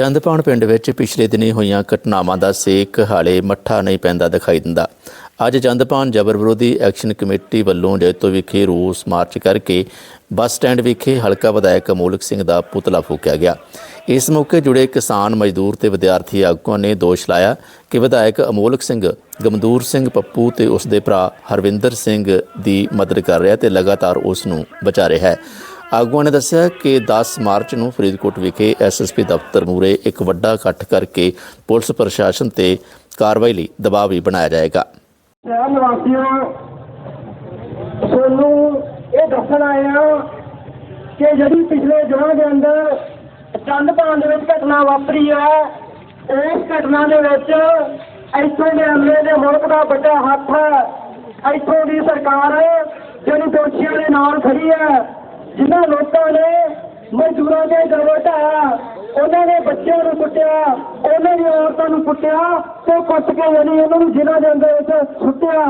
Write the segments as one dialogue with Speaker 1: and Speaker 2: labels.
Speaker 1: ਚੰਦਪਾਣ ਪਿੰਡ ਵਿੱਚ ਪਿਛਲੇ ਦਿਨੀ ਹੋਈਆਂ ਘਟਨਾਵਾਂ ਦਾ ਸੇਕ ਹਾਲੇ ਮੱਠਾ ਨਹੀਂ ਪੈਂਦਾ ਦਿਖਾਈ ਦਿੰਦਾ। ਅੱਜ ਚੰਦਪਾਨ ਜਬਰ ਵਿਰੋਧੀ ਐਕਸ਼ਨ ਕਮੇਟੀ ਵੱਲੋਂ ਜੈਤੋ ਵਿਖੇ ਰੋਸ ਮਾਰਚ ਕਰਕੇ ਬੱਸ ਸਟੈਂਡ ਵਿਖੇ ਹਲਕਾ ਵਿਧਾਇਕ ਅਮੋਲਕ ਸਿੰਘ ਦਾ ਪੁਤਲਾ ਫੂਕਿਆ ਗਿਆ। ਇਸ ਮੌਕੇ ਜੁੜੇ ਕਿਸਾਨ ਮਜ਼ਦੂਰ ਤੇ ਵਿਦਿਆਰਥੀ ਆਗੂਆਂ ਨੇ ਦੋਸ਼ ਲਾਇਆ ਕਿ ਵਿਧਾਇਕ ਅਮੋਲਕ ਸਿੰਘ, ਗਮਦੂਰ ਸਿੰਘ ਪੱਪੂ ਤੇ ਉਸ ਦੇ ਭਰਾ ਹਰਵਿੰਦਰ ਸਿੰਘ ਦੀ ਮਦਦ ਕਰ ਰਿਹਾ ਤੇ ਲਗਾਤਾਰ ਉਸ ਨੂੰ ਬਚਾ ਰਿਹਾ ਹੈ। ਆਗੂਆਂ ਨੇ ਦੱਸਿਆ ਕਿ 10 ਮਾਰਚ ਨੂੰ ਫਰੀਦਕੋਟ ਵਿਖੇ ਐਸਐਸਪੀ ਦਫ਼ਤਰ ਮੂਰੇ ਇੱਕ ਵੱਡਾ ਇਕੱਠ ਕਰਕੇ ਪੁਲਿਸ ਪ੍ਰਸ਼ਾਸਨ ਤੇ ਕਾਰਵਾਈ ਲਈ ਦਬਾਅ ਵੀ ਬਣਾਇਆ ਜਾਏਗਾ।
Speaker 2: ਸ਼ਹਿਰ ਨਿਵਾਸੀਆਂ, ਤੁਹਾਨੂੰ ਇਹ ਦੱਸਣ ਆਏ ਆ ਕਿ ਜਿਹੜੀ ਪਿਛਲੇ ਦਿਨਾਂ ਦੇ ਅੰਦਰ ਚੰਦਪਾਨ ਦੇ ਵਿੱਚ ਘਟਨਾ ਵਾਪਰੀ ਹੈ, ਉਸ ਘਟਨਾ ਦੇ ਵਿੱਚ ਇੱਥੋਂ ਦੇ ਅਮਲੇ ਦੇ ਮੁਲਕ ਦਾ ਵੱਡਾ ਹੱਥ ਹੈ। ਇੱਥੋਂ ਦੀ ਸਰਕਾਰ, ਜਿਹੜੀ ਦੋਸ਼ੀਆਂ ਦੇ ਨਾਲ ਖੜੀ ਹੈ ਜਿਨ੍ਹਾਂ ਲੋਕਾਂ ਨੇ ਮਜ਼ਦੂਰਾਂ ਦੇ ਦਰਵੇ ਢਾਇਆ, ਉਹਨਾਂ ਨੇ ਬੱਚਿਆਂ ਨੂੰ ਕੁੱਟਿਆ, ਉਹਨਾਂ ਦੀ ਔਰਤਾਂ ਨੂੰ ਕੁੱਟਿਆ ਤੇ ਕੁੱਟ ਕੇ ਯਾਨੀ ਉਹਨਾਂ ਨੂੰ ਜ਼ਿਲ੍ਹਾ ਦੇ ਅੰਦਰ ਵਿੱਚ ਸੁੱਟਿਆ।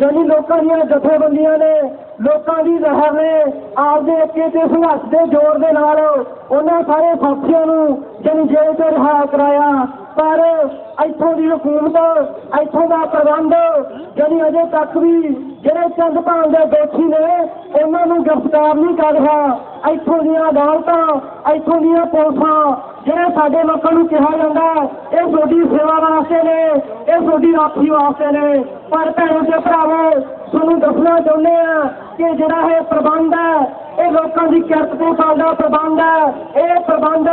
Speaker 2: ਯਾਨੀ ਲੋਕਾਂ ਦੀਆਂ ਜਥੇਬੰਦੀਆਂ ਨੇ, ਲੋਕਾਂ ਦੀ ਲਹਿਰ ਨੇ ਆਪਦੇ ਅੱਗੇ ਤੇ ਸੰਘਰਸ਼ ਦੇ ਜ਼ੋਰ ਦੇ ਨਾਲ ਉਹਨਾਂ ਸਾਰੇ ਸਾਥੀਆਂ ਨੂੰ ਯਾਨੀ ਜੇਲ੍ਹ ਤੋਂ ਰਿਹਾ ਕਰਾਇਆ। ਪਰ ਇੱਥੋਂ ਦੀ ਹਕੂਮਤ, ਇੱਥੋਂ ਦਾ ਪ੍ਰਬੰਧ ਯਾਨੀ ਅਜੇ ਤੱਕ ਵੀ ਜਿਹੜੇ ਚੰਦ ਭਾਣ ਦੇ ਦੋਸ਼ੀ ਨੇ, ਉਹਨਾਂ ਨੂੰ ਗ੍ਰਿਫਤਾਰ ਨਹੀਂ ਕਰ ਰਿਹਾ। ਇੱਥੋਂ ਦੀਆਂ ਅਦਾਲਤਾਂ, ਇੱਥੋਂ ਦੀਆਂ ਪੁਲਿਸਾਂ, ਜਿਹੜੇ ਸਾਡੇ ਲੋਕਾਂ ਨੂੰ ਕਿਹਾ ਜਾਂਦਾ, ਇਹ ਤੁਹਾਡੀ ਸੇਵਾ ਵਾਸਤੇ ਨੇ, ਇਹ ਤੁਹਾਡੀ ਰਾਖੀ ਵਾਸਤੇ ਨੇ। ਪਰ ਭੈਣੋ ਤੇ ਭਰਾਵੋ, ਤੁਹਾਨੂੰ ਦੱਸਣਾ ਚਾਹੁੰਦੇ ਆ ਕਿ ਜਿਹੜਾ ਇਹ ਪ੍ਰਬੰਧ ਹੈ ਇਹ ਲੋਕਾਂ ਦੀ ਕਿਰਤ ਤੇ ਚੱਲਦਾ ਪ੍ਰਬੰਧ ਹੈ। ਇਹ ਪ੍ਰਬੰਧ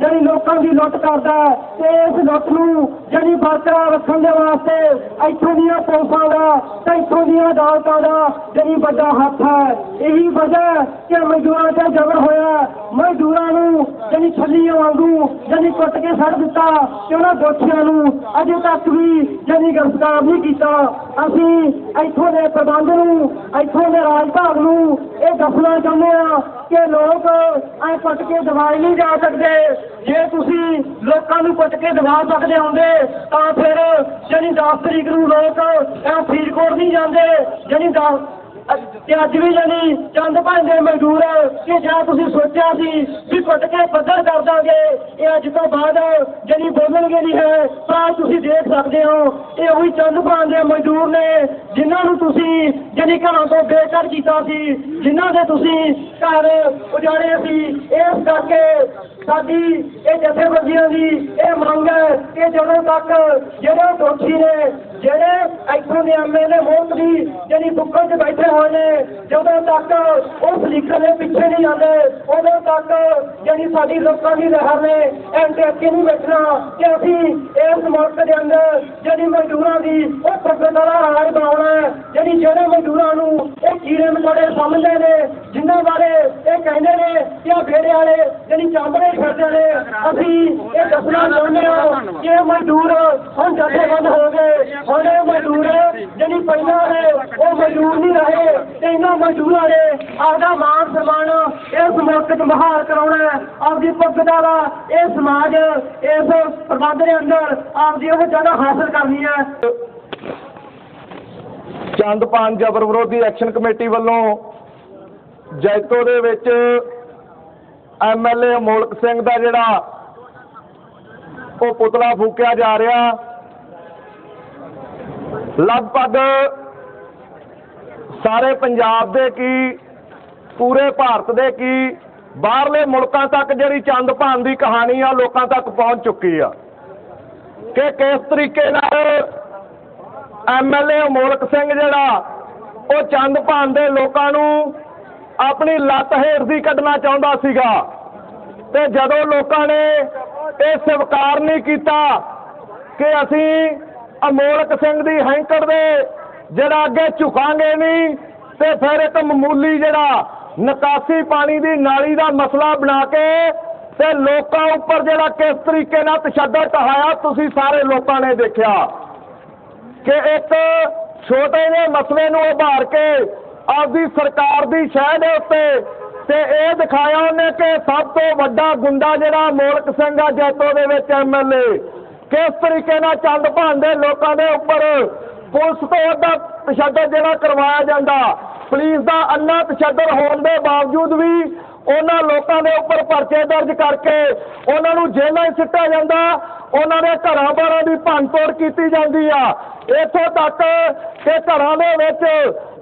Speaker 2: ਜਿਹੜੀ ਲੋਕਾਂ ਦੀ ਲੁੱਟ ਕਰਦਾ ਤੇ ਇਸ ਲੁੱਟ ਨੂੰ ਜਿਹੜੀ ਬਰਕਰਾਰ ਰੱਖਣ ਦੇ ਵਾਸਤੇ ਇੱਥੋਂ ਦੀਆਂ ਪੁਲਿਸਾਂ ਦਾ ਤੇ ਇੱਥੋਂ ਦੀਆਂ ਅਦਾਲਤਾਂ ਦਾ ਜਿਹੜੀ ਵੱਡਾ ਹੱਥ ਹੈ। ਇਹੀ ਵਜ੍ਹਾ ਕਿ ਮਜ਼ਦੂਰਾਂ ਤੇ ਜ਼ਬਰ ਹੋਇਆ ਮਜ਼ਦੂਰਾਂ ਨੂੰ ਜਿਹੜੀ ਛੱਲੀਆਂ ਵਾਂਗੂ ਜਿਹੜੀ ਕੁੱਟ ਕੇ ਛੱਡ ਦਿੱਤਾ ਤੇ ਉਹਨਾਂ ਦੋਸ਼ੀਆਂ ਨੂੰ ਅਜੇ ਤੱਕ ਵੀ ਜਿਹੜੀ ਗ੍ਰਿਫਤਾਰ ਨਹੀਂ ਕੀਤਾ। ਅਸੀਂ ਇੱਥੋਂ ਦੇ ਪ੍ਰਬੰਧ ਨੂੰ, ਇੱਥੋਂ ਦੇ ਰਾਜ ਭਾਗ ਨੂੰ ਦੱਸਣਾ ਚਾਹੁੰਦੇ ਆ ਕਿ ਲੋਕ ਐ ਕੁੱਟ ਕੇ ਦਵਾਈ ਨਹੀਂ ਜਾ ਸਕਦੇ। ਜੇ ਤੁਸੀਂ ਲੋਕਾਂ ਨੂੰ ਕੁੱਟ ਕੇ ਦਵਾ ਸਕਦੇ ਹੁੰਦੇ, ਤਾਂ ਫਿਰ ਜਿਹੜੀ 10 ਤਰੀਕ ਨੂੰ ਲੋਕ ਇਹ ਫਰੀਦਕੋਟ ਨਹੀਂ ਜਾਂਦੇ ਜਿਹੜੀ 10 ਤੇ ਅੱਜ ਵੀ ਜਾਨੀ ਚੰਦ ਭਾਂਦੇ ਮਜ਼ਦੂਰ ਕਿ ਜਾਂ ਤੁਸੀਂ ਸੋਚਿਆ ਸੀ ਵੀ ਕੁੱਟ ਕੇ ਪੱਧਰ ਕਰ ਦਾਂਗੇ, ਇਹ ਅੱਜ ਤੋਂ ਬਾਅਦ ਜਾਨੀ ਬੋਲਣਗੇ ਨਹੀਂ ਹੈ ਪਰ ਤੁਸੀਂ ਦੇਖ ਸਕਦੇ ਹੋ, ਇਹ ਉਹੀ ਚੰਦ ਭਾਂਦੇ ਮਜ਼ਦੂਰ ਨੇ, ਜਿਨ੍ਹਾਂ ਨੂੰ ਤੁਸੀਂ ਜਾਨੀ ਘਰਾਂ ਤੋਂ ਬੇਘਰ ਕੀਤਾ ਸੀ, ਜਿਨ੍ਹਾਂ ਦੇ ਤੁਸੀਂ ਘਰ ਉਜਾੜੇ ਸੀ, ਇਸ ਕਰਕੇ ਸਾਡੀ ਇਹ ਜਥੇਬੰਦੀਆਂ ਦੀ ਇਹ ਮੰਗ ਹੈ ਕਿ ਜਦੋਂ ਤੱਕ ਜਿਹੜੇ ਦੋਸ਼ੀ ਨੇ, ਜਿਹੜੇ ਇੱਥੋਂ ਦੇ ਐਮਐਲਏ ਮੋਹਤ ਦੀ ਜਿਹੜੀ ਬੁੱਕਲ 'ਚ ਬੈਠੇ ਹੋਏ ਨੇ, ਜਦੋਂ ਤੱਕ ਉਸ ਲੀਕਰ ਦੇ ਪਿੱਛੇ ਨਹੀਂ ਜਾਂਦੇ ਉਦੋਂ ਤੱਕ ਜਿਹੜੀ ਸਾਡੀ ਲੋਕਾਂ ਦੀ ਲਹਿਰ ਨੇ ਐਂਟੇ ਅੱਗੇ ਨਹੀਂ ਬੈਠਣਾ ਕਿ ਅਸੀਂ ਇਸ ਮੁਲਕ ਦੇ ਅੰਦਰ ਜਿਹੜੀ ਮਜ਼ਦੂਰਾਂ ਦੀ ਉਹ ਪ੍ਰਗਟਾ ਰਾਜ ਬਣਾਉਣਾ ਹੈ, ਜਿਹੜੀ ਜਿਹੜੇ ਮਜ਼ਦੂਰਾਂ ਨੂੰ ਇਹ ਕੀੜੇ ਮਕੌੜੇ ਸਮਝਦੇ ਨੇ, ਜਿਨ੍ਹਾਂ ਬਾਰੇ ਇਹ ਕਹਿੰਦੇ ਨੇ ਕਿ ਆ ਫੇਰੇ ਵਾਲੇ ਜਿਹੜੀ ਚਾਂਬੜੇ ਫਿਰਦੇ ਨੇ, ਅਸੀਂ ਇਹ ਦੱਸਣਾ ਚਾਹੁੰਦੇ ਹਾਂ ਕਿ ਮਜ਼ਦੂਰ ਹੁਣ ਜਥੇਬੰਦ ਹੋ ਗਏ, ਹੁਣ ਇਹ ਮਜ਼ਦੂਰ ਜਿਹੜੀ ਪਹਿਲਾਂ ਨੇ, ਉਹ ਮਜ਼ਦੂਰ ਨਹੀਂ ਰਹੇ, ਤੇ ਇਹਨਾਂ ਮਜ਼ਦੂਰ ਨੇ ਆਪਦਾ ਮਾਨ ਸਨਮਾਨ ਇਸ ਮੁਲਕ 'ਚ ਬਹਾਲ ਕਰਾਉਣਾ ਆਪਦੀ ਪੱਗਦਾ ਵਾ ਇਹ ਸਮਾਜ ਇਸ ਪ੍ਰਬੰਧ ਦੇ ਅੰਦਰ ਆਪਦੀ ਉਹ ਜਗ੍ਹਾ ਹਾਸਲ ਕਰਨੀ ਹੈ।
Speaker 3: ਚੰਦਪਾਨ ਜਬਰ ਵਿਰੋਧੀ ਐਕਸ਼ਨ ਕਮੇਟੀ ਵੱਲੋਂ ਜੈਤੋ ਦੇ ਵਿੱਚ ਐਮਐਲਏ ਅਮੋਲਕ ਸਿੰਘ ਦਾ ਜਿਹੜਾ ਉਹ ਪੁਤਲਾ ਫੂਕਿਆ ਜਾ ਰਿਹਾ। ਲਗਭਗ ਸਾਰੇ ਪੰਜਾਬ ਦੇ ਕੀ, ਪੂਰੇ ਭਾਰਤ ਦੇ ਕੀ, ਬਾਹਰਲੇ ਮੁਲਕਾਂ ਤੱਕ ਜਿਹੜੀ ਚੰਦ ਭਾਨ ਦੀ ਕਹਾਣੀ ਆ, ਲੋਕਾਂ ਤੱਕ ਪਹੁੰਚ ਚੁੱਕੀ ਆ। ਕਿ ਕਿਸ ਤਰੀਕੇ ਨਾਲ ਐਮਐਲਏ ਅਮੋਲਕ ਸਿੰਘ ਜਿਹੜਾ, ਉਹ ਚੰਦ ਭਾਨ ਦੇ ਲੋਕਾਂ ਨੂੰ ਆਪਣੀ ਲੱਤ ਹੇਠ ਦੀ ਕੱਢਣਾ ਚਾਹੁੰਦਾ ਸੀਗਾ। ਤੇ ਜਦੋਂ ਲੋਕਾਂ ਨੇ ਇਹ ਸਵੀਕਾਰ ਨਹੀਂ ਕੀਤਾ ਕਿ ਅਸੀਂ ਅਮੋਲਕ ਸਿੰਘ ਦੀ ਹੈਂਕੜ ਦੇ ਜਿਹੜਾ ਅੱਗੇ ਝੁਕਾਂਗੇ ਨਹੀਂ, ਤੇ ਫਿਰ ਇੱਕ ਮਾਮੂਲੀ ਜਿਹੜਾ ਨਿਕਾਸੀ ਪਾਣੀ ਦੀ ਨਾਲੀ ਦਾ ਮਸਲਾ ਬਣਾ ਕੇ ਤੇ ਲੋਕਾਂ ਉੱਪਰ ਜਿਹੜਾ ਕਿਸ ਤਰੀਕੇ ਨਾਲ ਤਸ਼ੱਦਦ ਢਾਇਆ ਤੁਸੀਂ ਸਾਰੇ ਲੋਕਾਂ ਨੇ ਦੇਖਿਆ ਕਿ ਇੱਕ ਛੋਟੇ ਜਿਹੇ ਮਸਲੇ ਨੂੰ ਉਭਾਰ ਕੇ ਆਪਦੀ ਸਰਕਾਰ ਦੀ ਸ਼ਹਿ ਦੇ ਉੱਤੇ ਤੇ ਇਹ ਦਿਖਾਇਆ ਉਹਨੇ ਕਿ ਸਭ ਤੋਂ ਵੱਡਾ ਗੁੰਡਾ ਜਿਹੜਾ ਮੋਲਕ ਸਿੰਘ ਆ ਜੈਤੋ ਦੇ ਵਿੱਚ ਐਮਐਲਏ ਕਿਸ ਤਰੀਕੇ ਨਾਲ ਚੰਦ ਭਾਂਦੇ ਲੋਕਾਂ ਦੇ ਉੱਪਰ ਪੁਲਿਸ ਤੋਂ ਵੱਡਾ ਤਸ਼ੱਦਦ ਜਿਹੜਾ ਕਰਵਾਇਆ ਜਾਂਦਾ। ਪੁਲਿਸ ਦਾ ਅੰਨਾ ਤਸ਼ੱਦਦ ਹੋਣ ਦੇ ਬਾਵਜੂਦ ਵੀ ਉਹਨਾਂ ਲੋਕਾਂ ਦੇ ਉੱਪਰ ਪਰਚੇ ਦਰਜ ਕਰਕੇ ਉਹਨਾਂ ਨੂੰ ਜੇਲ੍ਹਾਂ 'ਚ ਸਿੱਟਿਆ ਜਾਂਦਾ। ਉਹਨਾਂ ਦੇ ਘਰਾਂ ਬਾਰਾਂ ਦੀ ਭੰਨਤੋੜ ਕੀਤੀ ਜਾਂਦੀ ਆ। ਇੱਥੋਂ ਤੱਕ ਕਿ ਘਰਾਂ ਦੇ ਵਿੱਚ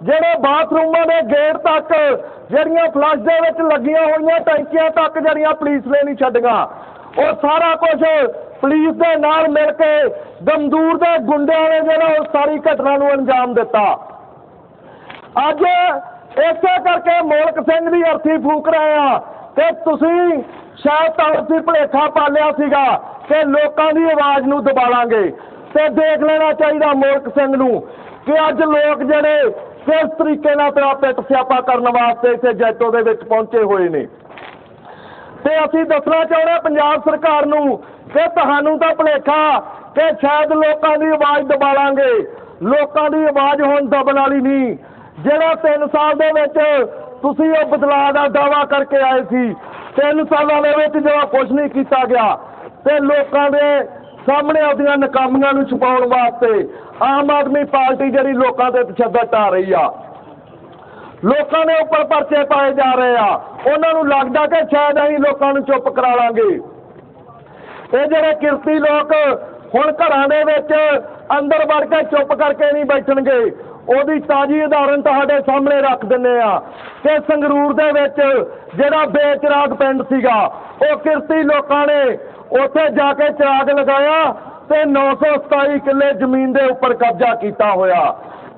Speaker 3: ਜਿਹੜੇ ਬਾਥਰੂਮਾਂ ਦੇ ਗੇਟ ਤੱਕ ਜਿਹੜੀਆਂ ਫਲੱਸ਼ ਦੇ ਵਿੱਚ ਲੱਗੀਆਂ ਹੋਈਆਂ ਟੈਂਕੀਆਂ ਤੱਕ ਜਿਹੜੀਆਂ ਪੁਲਿਸ ਨੇ ਨਹੀਂ ਛੱਡੀਆਂ। ਉਹ ਸਾਰਾ ਕੁਝ ਪੁਲਿਸ ਦੇ ਨਾਲ ਮਿਲ ਕੇ ਗਮਦੂਰ ਦੇ ਗੁੰਡਿਆਂ ਨੇ ਜਿਹੜਾ ਉਹ ਸਾਰੀ ਘਟਨਾ ਨੂੰ ਅੰਜਾਮ ਦਿੱਤਾ। ਅੱਜ ਇਸੇ ਕਰਕੇ ਮੋਲਕ ਸਿੰਘ ਦੀ ਅਰਥੀ ਫੂਕ ਰਹੇ ਆ ਤੇ ਤੁਸੀਂ ਸ਼ਾਇਦ ਤਾਂ ਤੁਸੀਂ ਭੁਲੇਖਾ ਪਾਲਿਆ ਸੀਗਾ ਕਿ ਲੋਕਾਂ ਦੀ ਆਵਾਜ਼ ਨੂੰ ਦਬਾਲਾਂਗੇ ਤੇ ਦੇਖ ਲੈਣਾ ਚਾਹੀਦਾ ਮੋਲਕ ਸਿੰਘ ਨੂੰ ਕਿ ਅੱਜ ਲੋਕ ਜਿਹੜੇ ਕਿਸ ਤਰੀਕੇ ਨਾਲ ਤੇਰਾ ਪਿੱਟ ਸਿਆਪਾ ਕਰਨ ਵਾਸਤੇ ਇਸੇ ਜੈਤੋ ਦੇ ਵਿੱਚ ਪਹੁੰਚੇ ਹੋਏ ਨੇ। ਤੇ ਅਸੀਂ ਦੱਸਣਾ ਚਾਹੁੰਦੇ ਹਾਂ ਪੰਜਾਬ ਸਰਕਾਰ ਨੂੰ ਕਿ ਤੁਹਾਨੂੰ ਤਾਂ ਭੁਲੇਖਾ ਕਿ ਸ਼ਾਇਦ ਲੋਕਾਂ ਦੀ ਆਵਾਜ਼ ਦਬਾ ਲਾਂਗੇ। ਲੋਕਾਂ ਦੀ ਆਵਾਜ਼ ਹੁਣ ਦਬਣ ਵਾਲੀ ਨਹੀਂ। ਜਿਹੜਾ 3 ਸਾਲ ਦੇ ਵਿੱਚ ਤੁਸੀਂ ਉਹ ਬਦਲਾਅ ਦਾ ਦਾਵਾ ਕਰਕੇ ਆਏ ਸੀ 3 ਸਾਲਾਂ ਦੇ ਵਿੱਚ ਜਿਹੜਾ ਕੁਝ ਨਹੀਂ ਕੀਤਾ ਗਿਆ ਤੇ ਲੋਕਾਂ ਦੇ ਸਾਹਮਣੇ ਆਪਣੀਆਂ ਨਕਾਮੀਆਂ ਨੂੰ ਛੁਪਾਉਣ ਵਾਸਤੇ ਆਮ ਆਦਮੀ ਪਾਰਟੀ ਜਿਹੜੀ ਲੋਕਾਂ ਦੇ ਤਸ਼ੱਦਦ ਢਾ ਰਹੀ ਆ। ਲੋਕਾਂ ਦੇ ਉੱਪਰ ਪਰਚੇ ਪਾਏ ਜਾ ਰਹੇ ਆ। ਉਹਨਾਂ ਨੂੰ ਲੱਗਦਾ ਕਿ ਸ਼ਾਇਦ ਅਸੀਂ ਲੋਕਾਂ ਨੂੰ ਚੁੱਪ ਕਰਾ ਲਾਂਗੇ। ਇਹ ਜਿਹੜੇ ਕਿਰਤੀ ਲੋਕ ਹੁਣ ਘਰਾਂ ਦੇ ਵਿੱਚ ਅੰਦਰ ਵੜ ਕੇ ਚੁੱਪ ਕਰਕੇ ਨਹੀਂ ਬੈਠਣਗੇ, ਉਹਦੀ ਤਾਜੀ ਉਦਾਹਰਨ ਤੁਹਾਡੇ ਸਾਹਮਣੇ ਰੱਖ ਦਿੰਨੇ ਆ ਕਿ ਸੰਗਰੂਰ ਦੇ ਵਿੱਚ ਜਿਹੜਾ ਬੇਚਰਾਗ ਪਿੰਡ ਸੀਗਾ, ਉਹ ਕਿਰਤੀ ਲੋਕਾਂ ਨੇ ਉੱਥੇ ਜਾ ਕੇ ਚਰਾਗ ਲਗਾਇਆ ਤੇ 927 ਕਿੱਲੇ ਜ਼ਮੀਨ ਦੇ ਉੱਪਰ ਕਬਜ਼ਾ ਕੀਤਾ ਹੋਇਆ।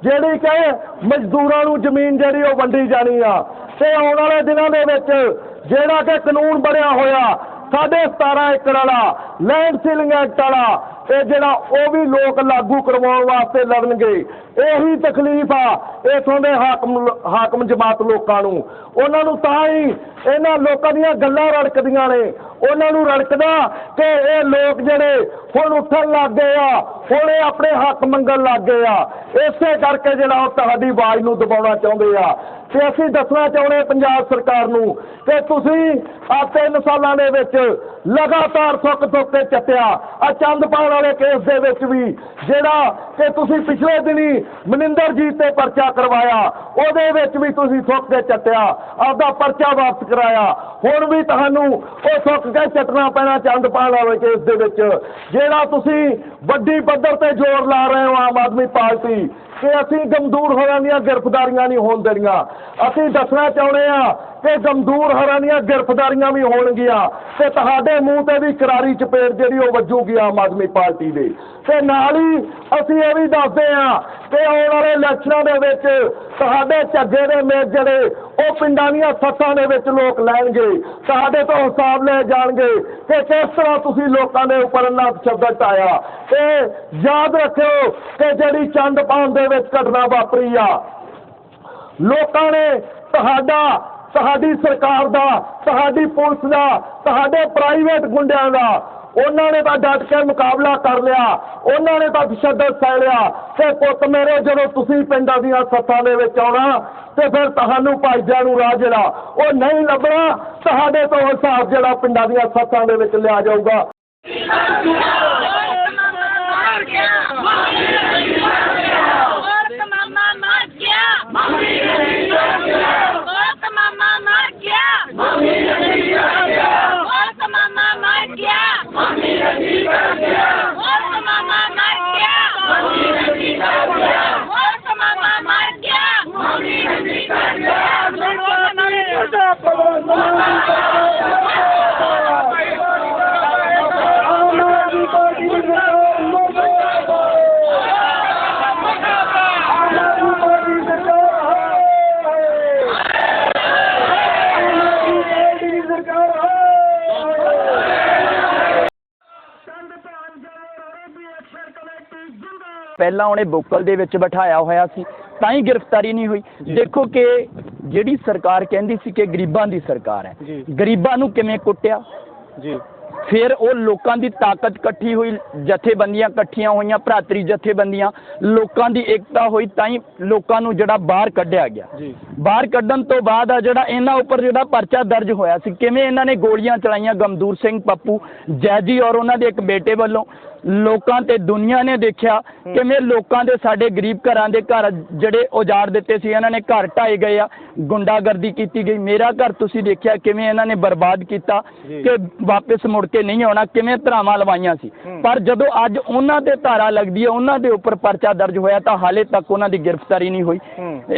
Speaker 3: ਜਿਹੜੀ ਕਿ ਮਜ਼ਦੂਰਾਂ ਨੂੰ ਜ਼ਮੀਨ ਜਿਹੜੀ ਉਹ ਵੰਡੀ ਜਾਣੀ ਆ। ਤੇ ਆਉਣ ਵਾਲੇ ਦਿਨਾਂ ਦੇ ਵਿੱਚ ਜਿਹੜਾ ਕਿ ਕਾਨੂੰਨ ਬਣਿਆ ਹੋਇਆ ਸਾਢੇ 17 ਏਕੜ ਵਾਲਾ, ਲੈਂਡ ਸੀਲਿੰਗ ਐਕਟ ਵਾਲਾ ਇਹ ਜਿਹੜਾ ਉਹ ਵੀ ਲੋਕ ਲਾਗੂ ਕਰਵਾਉਣ ਵਾਸਤੇ ਲੜਨਗੇ, ਇਹੀ ਤਕਲੀਫ ਆ ਇਥੋਂ ਦੇ ਹਾਕਮ ਹਾਕਮ ਜਮਾਤ ਲੋਕਾਂ ਨੂੰ। ਉਹਨਾਂ ਨੂੰ ਤਾਂ ਹੀ ਇਹਨਾਂ ਲੋਕਾਂ ਦੀਆਂ ਗੱਲਾਂ ਰੜਕਦੀਆਂ ਨੇ। ਉਹਨਾਂ ਨੂੰ ਰੜਕਦਾ ਕਿ ਇਹ ਲੋਕ ਜਿਹੜੇ ਹੁਣ ਉੱਠਣ ਲੱਗ ਗਏ ਆ, ਹੁਣ ਇਹ ਆਪਣੇ ਹੱਕ ਮੰਗਣ ਲੱਗ ਗਏ ਆ। ਇਸੇ ਕਰਕੇ ਜਿਹੜਾ ਉਹ ਤੁਹਾਡੀ ਆਵਾਜ਼ ਨੂੰ ਦਬਾਉਣਾ ਚਾਹੁੰਦੇ ਆ। ਤੇ ਅਸੀਂ ਦੱਸਣਾ ਚਾਹੁੰਦੇ ਪੰਜਾਬ ਸਰਕਾਰ ਨੂੰ ਕਿ ਤੁਸੀਂ ਆ ਤਿੰਨ ਸਾਲਾਂ ਦੇ ਵਿੱਚ ਲਗਾਤਾਰ ਥੁੱਕ ਥੁੱਕ ਕੇ ਚੱਟਿਆ ਆ ਚੰਦ ਚੰਦਪਾਲ ਵਾਲੇ ਕੇਸ ਦੇ ਵਿੱਚ ਵੀ ਜਿਹੜਾ ਕਿ ਤੁਸੀਂ ਪਿਛਲੇ ਦਿਨੀ ਮਨਿੰਦਰਜੀਤ ਤੇ ਪਰਚਾ ਕਰਵਾਇਆ, ਉਹਦੇ ਵਿੱਚ ਵੀ ਤੁਸੀਂ ਥੁੱਕ ਕੇ ਚੱਟਿਆ ਆਪਦਾ ਪਰਚਾ ਵਾਪਸ ਕਰਾਇਆ। ਹੁਣ ਵੀ ਤੁਹਾਨੂੰ ਉਹ ਥੁੱਕ ਕੇ ਚੱਟਣਾ ਪੈਣਾ ਚੰਦ ਪਾਉਣ ਵਾਲੇ ਕੇਸ ਦੇ ਵਿੱਚ, ਜਿਹੜਾ ਤੁਸੀਂ ਵੱਡੀ ਪੱਧਰ ਤੇ ਜ਼ੋਰ ਲਾ ਰਹੇ ਹੋ ਆਮ ਆਦਮੀ ਪਾਰਟੀ, ਕਿ ਅਸੀਂ ਗਮਦੂਰ ਹੋਰਾਂ ਦੀਆਂ ਗ੍ਰਿਫਤਾਰੀਆਂ ਨਹੀਂ ਹੋਣ ਦੇਣੀਆਂ। ਅਸੀਂ ਦੱਸਣਾ ਚਾਹੁੰਦੇ ਆ ਕਿ ਗਮਦੂਰ ਹਰਾਂ ਦੀਆਂ ਗ੍ਰਿਫਤਾਰੀਆਂ ਵੀ ਹੋਣਗੀਆਂ ਤੇ ਤੁਹਾਡੇ ਮੂੰਹ ਤੇ ਵੀ ਕਰਾਰੀ ਚਪੇੜ ਜਿਹੜੀ ਉਹ ਵੱਜੂਗੀ ਆਮ ਆਦਮੀ ਪਾਰਟੀ ਦੇ। ਤੇ ਨਾਲ ਹੀ ਅਸੀਂ ਇਹ ਵੀ ਦੱਸਦੇ ਹਾਂ ਕਿ ਆਉਣ ਵਾਲੇ ਇਲੈਕਸ਼ਨਾਂ ਦੇ ਵਿੱਚ ਤੁਹਾਡੇ ਝੱਗੇ ਦੇ ਮੇਜ ਜਿਹੜੇ, ਉਹ ਪਿੰਡਾਂ ਦੀਆਂ ਸੱਥਾਂ ਦੇ ਵਿੱਚ ਲੋਕ ਲੈਣਗੇ। ਤੁਹਾਡੇ ਤੋਂ ਹਿਸਾਬ ਲੈ ਜਾਣਗੇ ਕਿ ਕਿਸ ਤਰ੍ਹਾਂ ਤੁਸੀਂ ਲੋਕਾਂ ਦੇ ਉੱਪਰ ਇੰਨਾ ਸ਼ਬਦ ਟਾਇਆ। ਤੇ ਯਾਦ ਰੱਖਿਓ ਕਿ ਜਿਹੜੀ ਚੰਦ ਪਾਉਣ ਦੇ ਵਿੱਚ ਘਟਨਾ ਵਾਪਰੀ ਆ, ਲੋਕਾਂ ਨੇ ਤੁਹਾਡਾ ਤੁਹਾਡੀ ਸਰਕਾਰ ਦਾ ਤੁਹਾਡੀ ਪੁਲਿਸ ਦਾ ਤੁਹਾਡੇ ਪ੍ਰਾਈਵੇਟ ਗੁੰਡਿਆਂ ਦਾ, ਉਹਨਾਂ ਨੇ ਤਾਂ ਡਟ ਕੇ ਮੁਕਾਬਲਾ ਕਰ ਲਿਆ, ਉਹਨਾਂ ਨੇ ਤਾਂ ਤਸ਼ੱਦਦ ਸਹਿ ਲਿਆ। ਤੇ ਪੁੱਤ ਮੇਰੇ, ਜਦੋਂ ਤੁਸੀਂ ਪਿੰਡਾਂ ਦੀਆਂ ਸੱਥਾਂ ਦੇ ਵਿੱਚ ਆਉਣਾ, ਤੇ ਫਿਰ ਤੁਹਾਨੂੰ ਭਾਈਜਾਂ ਨੂੰ ਰਾਹ ਜਿਹੜਾ, ਉਹ ਨਹੀਂ ਲੱਭਣਾ ਤੁਹਾਡੇ ਤੋਂ ਹਿਸਾਬ ਜਿਹੜਾ ਪਿੰਡਾਂ ਦੀਆਂ ਸੱਥਾਂ ਦੇ ਵਿੱਚ ਲਿਆ ਜਾਊਗਾ।
Speaker 4: ਪਹਿਲਾਂ ਉਹਨੇ ਬੁੱਕਲ ਦੇ ਵਿੱਚ ਬਿਠਾਇਆ ਹੋਇਆ ਸੀ ਤਾਂ ਹੀ ਗ੍ਰਿਫਤਾਰੀ ਨਹੀਂ ਹੋਈ। ਦੇਖੋ ਕਿ ਜਿਹੜੀ ਸਰਕਾਰ ਕਹਿੰਦੀ ਸੀ ਕਿ ਗਰੀਬਾਂ ਦੀ ਸਰਕਾਰ ਹੈ। ਗਰੀਬਾਂ ਨੂੰ ਕਿਵੇਂ ਕੁੱਟਿਆ?
Speaker 5: ਜੀ।
Speaker 4: ਫਿਰ ਉਹ ਲੋਕਾਂ ਦੀ ਤਾਕਤ ਇਕੱਠੀ ਹੋਈ ਜਥੇਬੰਦੀਆਂ ਇਕੱਠੀਆਂ ਹੋਈਆਂ ਭਰਾਤਰੀ ਜਥੇਬੰਦੀਆਂ ਲੋਕਾਂ ਦੀ ਏਕਤਾ ਹੋਈ ਤਾਂ ਹੀ ਲੋਕਾਂ ਨੂੰ ਜਿਹੜਾ ਬਾਹਰ ਕੱਢਿਆ ਗਿਆ।
Speaker 3: ਜੀ।
Speaker 4: ਬਾਹਰ ਕੱਢਣ ਤੋਂ ਬਾਅਦ ਆ ਜਿਹੜਾ ਇਹਨਾਂ ਉੱਪਰ ਜਿਹੜਾ ਪਰਚਾ ਦਰਜ ਹੋਇਆ ਸੀ ਕਿਵੇਂ ਇਹਨਾਂ ਨੇ ਗੋਲੀਆਂ ਚਲਾਈਆਂ ਗਮਦੂਰ ਸਿੰਘ ਪੱਪੂ ਜੈਜੀ ਔਰ ਉਹਨਾਂ ਦੇ ਇੱਕ ਬੇਟੇ ਵੱਲੋਂ। ਲੋਕਾਂ ਤੇ ਦੁਨੀਆ ਨੇ ਦੇਖਿਆ ਕਿਵੇਂ ਲੋਕਾਂ ਦੇ ਸਾਡੇ ਗਰੀਬ ਘਰਾਂ ਦੇ ਘਰ ਜਿਹੜੇ ਉਜਾੜ ਦਿੱਤੇ ਸੀ ਇਹਨਾਂ ਨੇ ਘਰ ਢਾਏ ਗਏ ਆ ਗੁੰਡਾਗਰਦੀ ਕੀਤੀ ਗਈ। ਮੇਰਾ ਘਰ ਤੁਸੀਂ ਦੇਖਿਆ ਕਿਵੇਂ ਇਹਨਾਂ ਨੇ ਬਰਬਾਦ ਕੀਤਾ ਕਿ ਵਾਪਸ ਮੁੜ ਕੇ ਨਹੀਂ ਆਉਣਾ ਕਿਵੇਂ ਧਰਾਵਾਂ ਲਵਾਈਆਂ ਸੀ। ਪਰ ਜਦੋਂ ਅੱਜ ਉਹਨਾਂ ਤੇ ਧਾਰਾ ਲੱਗਦੀ ਹੈ ਉਹਨਾਂ ਦੇ ਉੱਪਰ ਪਰਚਾ ਦਰਜ ਹੋਇਆ ਤਾਂ ਹਾਲੇ ਤੱਕ ਉਹਨਾਂ ਦੀ ਗ੍ਰਿਫਤਾਰੀ ਨਹੀਂ ਹੋਈ।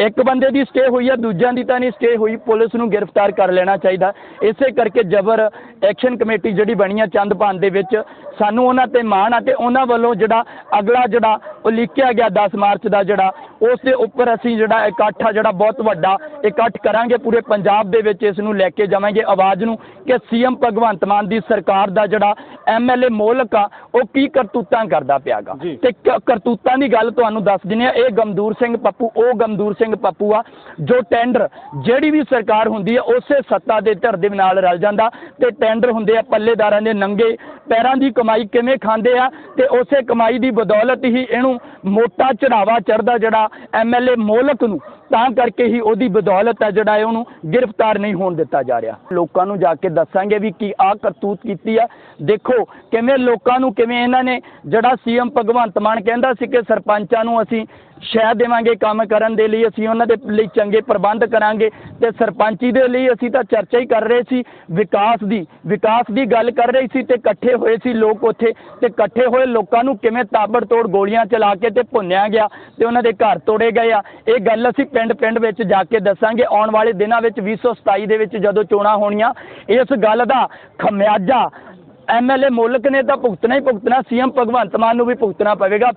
Speaker 4: ਇੱਕ ਬੰਦੇ ਦੀ ਸਟੇ ਹੋਈ ਹੈ ਦੂਜਿਆਂ ਦੀ ਤਾਂ ਨਹੀਂ ਸਟੇ ਹੋਈ। ਪੁਲਿਸ ਨੂੰ ਗ੍ਰਿਫਤਾਰ ਕਰ ਲੈਣਾ ਚਾਹੀਦਾ। ਇਸੇ ਕਰਕੇ ਜਬਰ ਐਕਸ਼ਨ ਕਮੇਟੀ ਜਿਹੜੀ ਬਣੀ ਆ ਚੰਦਪਾਨ ਦੇ ਵਿੱਚ ਸਾਨੂੰ ਉਹਨਾਂ ਤੇ ਮਾਣ ਆ ਤੇ ਉਹਨਾਂ ਵੱਲੋਂ ਜਿਹੜਾ ਅਗਲਾ ਜਿਹੜਾ ਉਲੀਕਿਆ ਗਿਆ ਦਸ ਮਾਰਚ ਦਾ ਜਿਹੜਾ, ਉਸ ਦੇ ਉੱਪਰ ਅਸੀਂ ਜਿਹੜਾ ਇਕੱਠ ਆ, ਜਿਹੜਾ ਬਹੁਤ ਵੱਡਾ ਇਕੱਠ ਕਰਾਂਗੇ, ਪੂਰੇ ਪੰਜਾਬ ਦੇ ਵਿੱਚ ਇਸ ਨੂੰ ਲੈ ਕੇ ਜਾਵਾਂਗੇ ਆਵਾਜ਼ ਨੂੰ ਕਿ ਸੀਐਮ ਭਗਵੰਤ ਮਾਨ ਦੀ ਸਰਕਾਰ ਦਾ ਜਿਹੜਾ ਐਮਐਲਏ ਮੋਲਕ ਆ ਉਹ ਕੀ ਕਰਤੂਤਾਂ ਕਰਦਾ ਪਿਆਗਾ।
Speaker 3: ਜੀ।
Speaker 4: ਤੇ ਕਰਤੂਤਾਂ ਦੀ ਗੱਲ ਤੁਹਾਨੂੰ ਦੱਸ ਦਿੰਦੇ ਆ ਇਹ ਗਮਦੂਰ ਸਿੰਘ ਪੱਪੂ ਉਹ ਗਮਦੂਰ ਸਿੰਘ ਪੱਪੂ ਆ ਜੋ ਟੈਂਡਰ ਜਿਹੜੀ ਵੀ ਸਰਕਾਰ ਹੁੰਦੀ ਆ ਉਸੇ ਸੱਤਾ ਦੇ ਧਿਰ ਦੇ ਨਾਲ ਰਲ ਜਾਂਦਾ ਤੇ ਟੈਂਡਰ ਹੁੰਦੇ ਆ ਪੱਲੇਦਾਰਾਂ ਦੇ ਨੰਗੇ ਪੈਰਾਂ ਦੀ ਕਮਾਈ ਕਿਵੇਂ ਖਾਂਦੇ ਆ ਤੇ ਉਸੇ ਕਮਾਈ ਦੀ ਬਦੌਲਤ ਹੀ ਇਹਨੂੰ ਮੋਟਾ ਚੜਾਵਾ ਚੜਦਾ ਜਿਹੜਾ ਐਮਐਲਏ ਮੋਲਕ ਨੂੰ ਤਾਂ ਕਰਕੇ ਹੀ ਉਹਦੀ ਬਦੌਲਤ ਹੈ ਜਿਹੜਾ ਹੈ ਉਹਨੂੰ ਗ੍ਰਿਫਤਾਰ ਨਹੀਂ ਹੋਣ ਦਿੱਤਾ ਜਾ ਰਿਹਾ। ਲੋਕਾਂ ਨੂੰ ਜਾ ਕੇ ਦੱਸਾਂਗੇ ਵੀ ਕੀ ਆ ਕਰਤੂਤ ਕੀਤੀ ਆ। ਦੇਖੋ ਕਿਵੇਂ ਲੋਕਾਂ ਨੂੰ ਕਿਵੇਂ ਇਹਨਾਂ ਨੇ ਜਿਹੜਾ ਸੀਐਮ ਭਗਵੰਤ ਮਾਨ ਕਹਿੰਦਾ ਸੀ ਕਿ ਸਰਪੰਚਾਂ ਨੂੰ ਅਸੀਂ ਸ਼ਹਿ ਦੇਵਾਂਗੇ ਕੰਮ ਕਰਨ ਦੇ ਲਈ, ਅਸੀਂ ਉਹਨਾਂ ਦੇ ਲਈ ਚੰਗੇ ਪ੍ਰਬੰਧ ਕਰਾਂਗੇ ਤੇ ਸਰਪੰਚੀ ਦੇ ਲਈ ਅਸੀਂ ਤਾਂ ਚਰਚਾ ਹੀ ਕਰ ਰਹੇ ਸੀ, ਵਿਕਾਸ ਦੀ ਵਿਕਾਸ ਦੀ ਗੱਲ ਕਰ ਰਹੇ ਸੀ ਤੇ ਇਕੱਠੇ ਹੋਏ ਸੀ ਲੋਕ ਉੱਥੇ ਤੇ ਇਕੱਠੇ ਹੋਏ ਲੋਕਾਂ ਨੂੰ ਕਿਵੇਂ ਤਾਬੜਤੋੜ ਗੋਲੀਆਂ ਚਲਾ ਕੇ ਤੇ ਭੁੰਨਿਆ ਗਿਆ ਤੇ ਉਹਨਾਂ ਦੇ ਘਰ ਤੋੜੇ ਗਏ ਆ। ਇਹ ਗੱਲ ਅਸੀਂ ਪਿੰਡ ਪਿੰਡ ਵਿੱਚ ਜਾ ਕੇ ਦੱਸਾਂਗੇ। ਆਉਣ ਵਾਲੇ ਦਿਨਾਂ ਵਿੱਚ 2027 ਦੇ ਵਿੱਚ ਜਦੋਂ ਚੋਣਾਂ ਹੋਣੀਆਂ, ਇਸ ਗੱਲ ਦਾ ਖਮਿਆਜਾ ਐਮਐਲਏ ਮੁਲਕ ਨੇ ਤਾਂ ਭੁਗਤਣਾ ਹੀ ਭੁਗਤਣਾ ਸੀਐਮ ਭਗਵੰਤ ਮਾਨ ਨੂੰ ਵੀ ਭੁਗਤਣਾ ਪਵੇਗਾ।